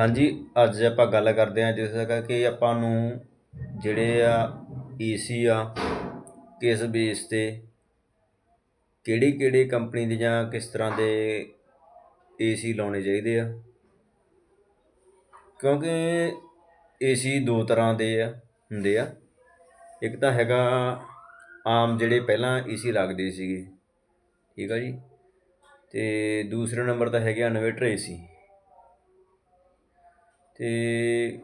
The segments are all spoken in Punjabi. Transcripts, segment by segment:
ਹਾਂਜੀ, ਅੱਜ ਆਪਾਂ ਗੱਲ ਕਰਦੇ ਹਾਂ ਜਿਸ ਤਰ੍ਹਾਂ ਕਿ ਆਪਾਂ ਨੂੰ ਜਿਹੜੇ ਆ ਏਸੀ ਆ, ਕਿਸ ਬੇਸ ਤੇ, ਕਿਹੜੀ ਕਿਹੜੀ ਕੰਪਨੀ ਦੇ ਜਾਂ ਕਿਸ ਤਰ੍ਹਾਂ ਦੇ ਏਸੀ ਲਾਉਣੇ ਚਾਹੀਦੇ ਆ। ਕਿਉਂਕਿ ਏਸੀ ਦੋ ਤਰ੍ਹਾਂ ਦੇ ਆ, ਹੁੰਦੇ ਆ। ਇੱਕ ਤਾਂ ਹੈਗਾ ਆਮ ਜਿਹੜੇ ਪਹਿਲਾਂ ਏਸੀ ਲੱਗਦੇ ਸੀਗੇ। ਠੀਕ ਆ ਜੀ। ਤੇ ਦੂਸਰੇ ਨੰਬਰ ਤਾਂ ਹੈਗੇ ਇਨਵੇਟਰ ਏਸੀ ਅਤੇ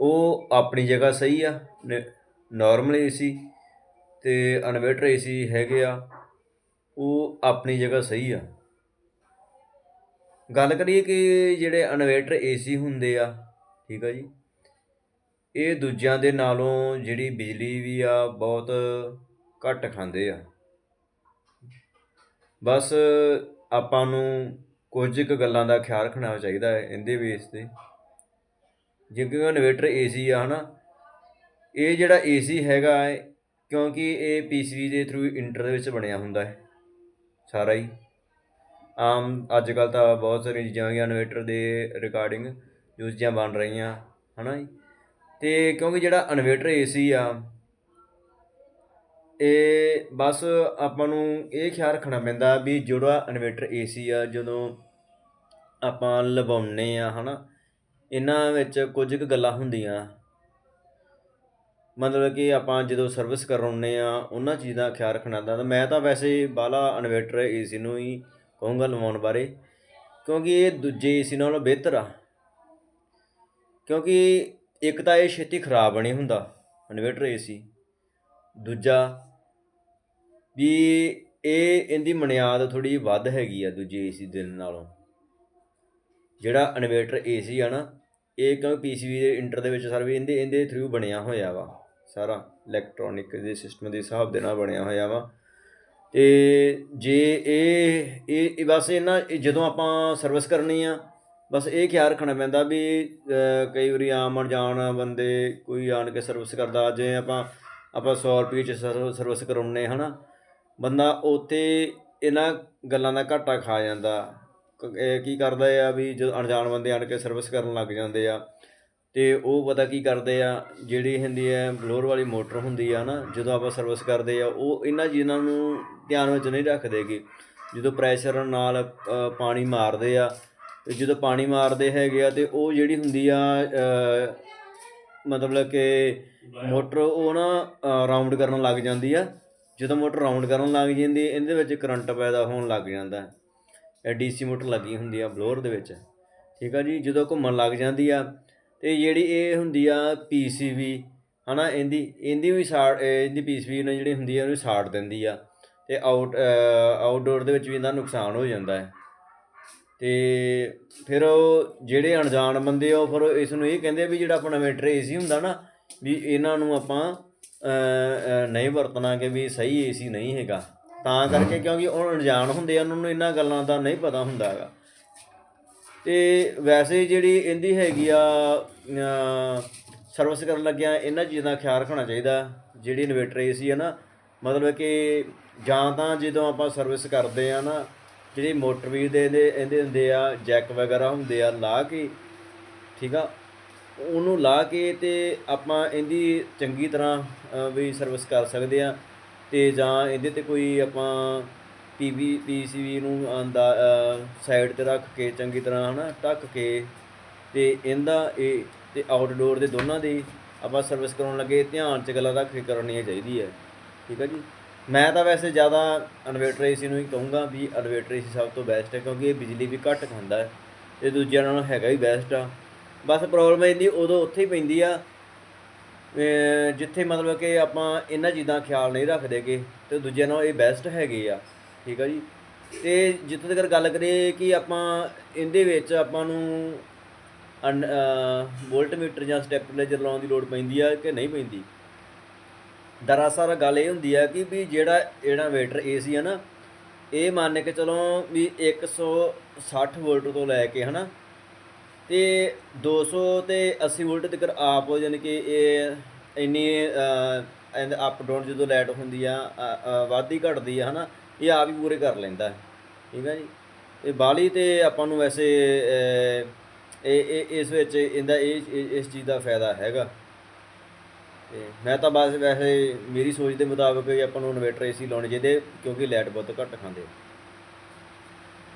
ਉਹ ਆਪਣੀ ਜਗ੍ਹਾ ਸਹੀ ਆ ਨੋਰਮਲ ਏ ਸੀ ਅਤੇ ਇਨਵੇਟਰ ਏ ਸੀ ਹੈਗੇ ਆ, ਉਹ ਆਪਣੀ ਜਗ੍ਹਾ ਸਹੀ ਆ। ਗੱਲ ਕਰੀਏ ਕਿ ਜਿਹੜੇ ਇਨਵੇਟਰ ਏ ਸੀ ਹੁੰਦੇ ਆ, ਠੀਕ ਆ ਜੀ, ਇਹ ਦੂਜਿਆਂ ਦੇ ਨਾਲੋਂ ਜਿਹੜੀ ਬਿਜਲੀ ਵੀ ਆ, ਬਹੁਤ ਘੱਟ ਖਾਂਦੇ ਆ। ਬਸ ਆਪਾਂ ਨੂੰ ਕੁਝ ਕੁ ਗੱਲਾਂ ਦਾ ਖਿਆਲ ਰੱਖਣਾ ਚਾਹੀਦਾ ਹੈ ਇਹਦੇ ਬੇਸ ਤੇ। ਜੇ ਕਿ ਇਨਵੇਟਰ ਏਸੀ ਆ, ਹਨਾ? ਇਹ ਜਿਹੜਾ ਏਸੀ ਹੈਗਾ ਹੈ, ਕਿਉਂਕਿ ਇਹ ਪੀਸੀਬੀ ਦੇ ਥਰੂ ਇੰਟਰ ਦੇ ਵਿੱਚ ਬਣਿਆ ਹੁੰਦਾ ਹੈ, ਸਾਰਾ ਹੀ। ਆਮ ਅੱਜ ਕੱਲ ਤਾਂ ਬਹੁਤ ਸਾਰੀਆਂ ਚੀਜ਼ਾਂ ਆ ਗਈਆਂ ਇਨਵੇਟਰ ਦੇ ਰਿਗਾਰਡਿੰਗ ਜੋ ਚੀਜ਼ਾਂ ਬਣ ਰਹੀਆਂ, ਹਨਾ ਜੀ? ਤੇ ਕਿਉਂਕਿ ਜਿਹੜਾ ਇਨਵੇਟਰ ਏਸੀ ਆ, ਇਹ ਬਸ ਆਪਾਂ ਨੂੰ ਇਹ ਖਿਆਲ ਰੱਖਣਾ ਪੈਂਦਾ ਵੀ ਜਿਹੜਾ ਇਨਵੇਟਰ ਏਸੀ ਆ, ਜਦੋਂ ਆਪਾਂ ਲਵਾਉਂਦੇ ਹਾਂ ਹੈ ਨਾ ਇਹਨਾਂ ਵਿੱਚ ਕੁਝ ਕੁ ਗੱਲਾਂ ਹੁੰਦੀਆਂ। ਮਤਲਬ ਕਿ ਆਪਾਂ ਜਦੋਂ ਸਰਵਿਸ ਕਰਾਉਂਦੇ ਹਾਂ ਉਹਨਾਂ ਚੀਜ਼ਾਂ ਦਾ ਖਿਆਲ ਰੱਖਣਾ ਤਾਂ ਮੈਂ ਤਾਂ ਵੈਸੇ ਬਾਹਲਾ ਇਨਵੇਟਰ ਏਸੀ ਨੂੰ ਹੀ ਕਹੂੰਗਾ ਲਵਾਉਣ ਬਾਰੇ। ਕਿਉਂਕਿ ਇਹ ਦੂਜੇ ਏਸੀ ਨਾਲੋਂ ਬਿਹਤਰ ਆ। ਕਿਉਂਕਿ ਇੱਕ ਤਾਂ ਇਹ ਛੇਤੀ ਖਰਾਬ ਨਹੀਂ ਹੁੰਦਾ ਇਨਵੇਟਰ ਏਸੀ ਦੂਜਾ ਵੀ ਇਹ, ਇਹਦੀ ਮਨਿਆਦ ਥੋੜੀ ਵੱਧ ਹੈਗੀ ਆ ਦੂਜੇ ਏਸੀ ਦੇ ਨਾਲੋਂ। ਜਿਹੜਾ ਇਨਵੇਟਰ ਏਸੀ ਆ ਨਾ, ਇਹ ਕਿਉਂਕਿ ਪੀਸੀਬੀ ਦੇ ਇੰਟਰ ਦੇ ਵਿੱਚ ਸਰ ਵੀ ਇਹਦੇ ਇਹਦੇ ਥਰੂ ਬਣਿਆ ਹੋਇਆ ਵਾ, ਸਾਰਾ ਇਲੈਕਟ੍ਰੋਨਿਕ ਦੇ ਸਿਸਟਮ ਦੇ ਹਿਸਾਬ ਦੇ ਨਾਲ ਬਣਿਆ ਹੋਇਆ ਵਾ। ਤੇ ਜੇ ਇਹ ਇਹ ਬਸ ਇਹਨਾਂ ਜਦੋਂ ਆਪਾਂ ਸਰਵਿਸ ਕਰਨੀ ਆ, ਬਸ ਇਹ ਖਿਆਲ ਰੱਖਣਾ ਪੈਂਦਾ ਵੀ ਕਈ ਵਾਰੀ ਆਮ ਅਣਜਾਣ ਬੰਦੇ ਕੋਈ ਆਣ ਕੇ ਸਰਵਿਸ ਕਰਦਾ, ਜੇ ਆਪਾਂ ਆਪਾਂ 100 ਰੁਪਏ ਚ ਸਰਵ- ਸਰਵਿਸ ਕਰਾਉਨੇ ਹਨਾ ਬੰਦਾ ਉੱਥੇ ਇਹਨਾਂ ਗੱਲਾਂ ਦਾ ਘਾਟਾ ਖਾ ਜਾਂਦਾ। ਕੀ ਕਰਦਾ ਆ ਵੀ ਜਦੋਂ ਅਣਜਾਣ ਬੰਦੇ ਆਣ ਕੇ ਸਰਵਿਸ ਕਰਨ ਲੱਗ ਜਾਂਦੇ ਆ ਅਤੇ ਉਹ ਪਤਾ ਕੀ ਕਰਦੇ ਆ, ਜਿਹੜੀ ਹੁੰਦੀ ਹੈ ਬਲੋਰ ਵਾਲੀ ਮੋਟਰ ਹੁੰਦੀ ਆ ਨਾ, ਜਦੋਂ ਆਪਾਂ ਸਰਵਿਸ ਕਰਦੇ ਆ, ਉਹ ਇਹਨਾਂ ਚੀਜ਼ਾਂ ਨੂੰ ਧਿਆਨ ਵਿੱਚ ਨਹੀਂ ਰੱਖਦੇਗੇ ਜਦੋਂ ਪ੍ਰੈਸ਼ਰ ਨਾਲ ਪਾਣੀ ਮਾਰਦੇ ਆ, ਤੇ ਜਦੋਂ ਪਾਣੀ ਮਾਰਦੇ ਹੈਗੇ ਆ, ਤੇ ਉਹ ਜਿਹੜੀ ਹੁੰਦੀ ਆ ਮਤਲਬ ਕਿ ਮੋਟਰ ਉਹ ਨਾ ਰਾਉਂਡ ਕਰਨ ਲੱਗ ਜਾਂਦੀ ਆ। ਜਦੋਂ ਮੋਟਰ ਰਾਉਂਡ ਕਰਨ ਲੱਗ ਜਾਂਦੀ, ਇਹਦੇ ਵਿੱਚ ਕਰੰਟ ਪੈਦਾ ਹੋਣ ਲੱਗ ਜਾਂਦਾ। ਡੀਸੀ ਮੋਟਰ ਲੱਗੀ ਹੁੰਦੀ ਆ ਬਲੋਰ ਦੇ ਵਿੱਚ। ਠੀਕ ਆ ਜੀ, ਜਦੋਂ ਘੁੰਮਣ ਲੱਗ ਜਾਂਦੀ ਆ ਤੇ ਜਿਹੜੀ ਇਹ ਹੁੰਦੀ ਆ ਪੀਸੀਬੀ ਹਨਾ, ਇਹਦੀ ਇਹਦੀ ਵੀ ਸਾੜ, ਇਹ ਇਹਦੀ ਪੀਸੀਬੀ ਨੇ ਜਿਹੜੀ ਹੁੰਦੀ ਆ, ਉਹਨੂੰ ਸਾੜ ਦਿੰਦੀ ਆ ਤੇ ਆਊਟ ਆਊਟਡੋਰ ਦੇ ਵਿੱਚ ਵੀ ਇਹਦਾ ਨੁਕਸਾਨ ਹੋ ਜਾਂਦਾ ਹੈ। ਤੇ ਫਿਰ ਉਹ ਜਿਹੜੇ ਅਣਜਾਣ ਬੰਦੇ ਆ, ਉਹ ਫਿਰ ਇਸ ਨੂੰ ਇਹ ਕਹਿੰਦੇ ਵੀ ਜਿਹੜਾ ਆਪਣਾ ਇਨਵੇਟਰ ਏਸੀ ਹੁੰਦਾ ਨਾ, ਵੀ ਇਹਨਾਂ ਨੂੰ ਆਪਾਂ ਨਹੀਂ ਵਰਤਣਾ ਕਿ ਵੀ ਸਹੀ ਏਸੀ ਨਹੀਂ ਹੈਗਾ। ਤਾਂ ਕਰਕੇ ਕਿਉਂਕਿ ਉਹ ਅਣਜਾਣ ਹੁੰਦੇ ਆ, ਉਹਨਾਂ ਨੂੰ ਇਹਨਾਂ ਗੱਲਾਂ ਦਾ ਨਹੀਂ ਪਤਾ ਹੁੰਦਾ ਹੈਗਾ। ਤੇ ਵੈਸੇ ਜਿਹੜੀ ਇਹਦੀ ਹੈਗੀ ਆ ਸਰਵਿਸ ਕਰਨ ਲੱਗਿਆ ਇਹਨਾਂ ਚੀਜ਼ਾਂ ਦਾ ਖਿਆਲ ਰੱਖਣਾ ਚਾਹੀਦਾ। ਜਿਹੜੀ ਇਨਵੇਟਰ ਏਸੀ ਹੈ ਨਾ, ਮਤਲਬ ਕਿ ਜਾਂ ਤਾਂ ਜਦੋਂ ਆਪਾਂ ਸਰਵਿਸ ਕਰਦੇ ਆ ਨਾ, ਜਿਹੜੀ ਮੋਟਰ ਵੀ ਦੇ ਇਹਦੇ ਇਹਦੇ ਹੁੰਦੇ ਆ, ਜੈਕ ਵਗੈਰਾ ਹੁੰਦੇ ਆ, ਲਾ ਕੇ, ਠੀਕ ਆ? ਉਹਨੂੰ ਲਾ ਕੇ ਤੇ ਆਪਾਂ ਇਹਦੀ ਚੰਗੀ ਤਰ੍ਹਾਂ ਵੀ ਸਰਵਿਸ ਕਰ ਸਕਦੇ ਆ। ਅਤੇ ਜਾਂ ਇਹਦੇ ਤੇ ਕੋਈ ਆਪਾਂ ਟੀ ਵੀ, ਪੀ ਸੀ ਪੀਸੀਬੀ ਨੂੰ ਅੰਦਾ ਸਾਈਡ ਤੇ ਰੱਖ ਕੇ ਚੰਗੀ ਤਰ੍ਹਾਂ ਹੈ ਨਾ ਢੱਕ ਕੇ ਅਤੇ ਇਹਦਾ ਇਹ ਅਤੇ ਆਊਟਡੋਰ ਦੇ ਦੋਨਾਂ ਦੀ ਆਪਾਂ ਸਰਵਿਸ ਕਰਾਉਣ ਲੱਗੇ, ਧਿਆਨ ਚ ਗੱਲਾਂ ਰੱਖ ਕੇ ਕਰਨੀ ਚਾਹੀਦੀ ਹੈ। ਠੀਕ ਹੈ ਜੀ? ਮੈਂ ਤਾਂ ਵੈਸੇ ਜ਼ਿਆਦਾ ਇਨਵੇਟਰ ਏਸੀ ਨੂੰ ਹੀ ਕਹੂੰਗਾ ਵੀ ਇਨਵੇਟਰ ਏਸੀ ਸਭ ਤੋਂ ਬੈਸਟ ਹੈ ਕਿਉਂਕਿ ਇਹ ਬਿਜਲੀ ਵੀ ਘੱਟ ਖਾਂਦਾ ਹੈ ਤੇ ਦੂਜਿਆਂ ਨਾਲੋਂ ਹੈਗਾ ਹੀ ਬੈਸਟ ਆ। ਬਸ ਪ੍ਰੋਬਲਮ ਇਹਦੀ ਉਦੋਂ ਉੱਥੇ ਹੀ ਪੈਂਦੀ ਆ ਜਿੱਥੇ ਮਤਲਬ ਕਿ ਆਪਾਂ ਇਹਨਾਂ ਚੀਜ਼ਾਂ ਖਿਆਲ ਨਹੀਂ ਰੱਖਦੇਗੇ ਤੇ ਦੂਜਿਆਂ ਨਾਲ ਇਹ ਬੈਸਟ ਹੈਗੇ ਆ, ਠੀਕ ਆ ਜੀ? ਤੇ ਜਿੱਥੇ ਤੱਕ ਗੱਲ ਕਰੀਏ ਕਿ ਆਪਾਂ ਇਹਦੇ ਵਿੱਚ ਆਪਾਂ ਨੂੰ ਵੋਲਟ ਮੀਟਰ ਜਾਂ ਸਟੈਪਲਾਈਜ਼ਰ ਲਾਉਣ ਦੀ ਲੋੜ ਪੈਂਦੀ ਆ ਕਿ ਨਹੀਂ ਪੈਂਦੀ? ਦਰਅਸਲ ਗੱਲ ਇਹ ਹੁੰਦੀ ਆ ਕਿ ਵੀ ਜਿਹੜਾ ਜਿਹੜਾ ਇਨਵੇਟਰ ਏਸੀ ਆ ਨਾ, ਇਹ ਮੰਨ ਕੇ ਚਲੋ ਵੀ 160 ਵੋਲਟ ਤੋਂ ਲੈ ਕੇ ਹਨਾ ਤੇ 200 ਤੇ 80 ਵੋਲਟ ਤੱਕ ਆਪ ਹੋ ਯਾਨੀ ਕਿ ਇਹ ਇੰਨੀ ਐਂਡ ਅਪ ਡਾਊਨ ਜਦੋਂ ਲਾਈਟ ਹੁੰਦੀ ਆ ਅ, ਵੱਧਦੀ ਘਟਦੀ ਆ ਹਨਾ ਇਹ ਆਪ ਹੀ ਪੂਰੇ ਕਰ ਲੈਂਦਾ। ਠੀਕ ਹੈ ਜੀ? ਇਹ ਬਾਲੀ ਤੇ ਆਪਾਂ ਨੂੰ ਵੈਸੇ ਇਹ ਇਹ ਇਸ ਵਿੱਚ ਇਹਦਾ ਇਹ ਇਸ ਚੀਜ਼ ਦਾ ਫਾਇਦਾ ਹੈਗਾ। ਤੇ ਮੈਂ ਤਾਂ ਬਸ ਵੈਸੇ ਮੇਰੀ ਸੋਚ ਦੇ ਮੁਤਾਬਕ ਹੀ ਆਪਾਂ ਨੂੰ ਇਨਵੇਟਰ ਏਸੀ ਲਾਉਣੇ ਚਾਹੀਦੇ ਕਿਉਂਕਿ ਲਾਈਟ ਬਹੁਤ ਘੱਟ ਖਾਂਦੇ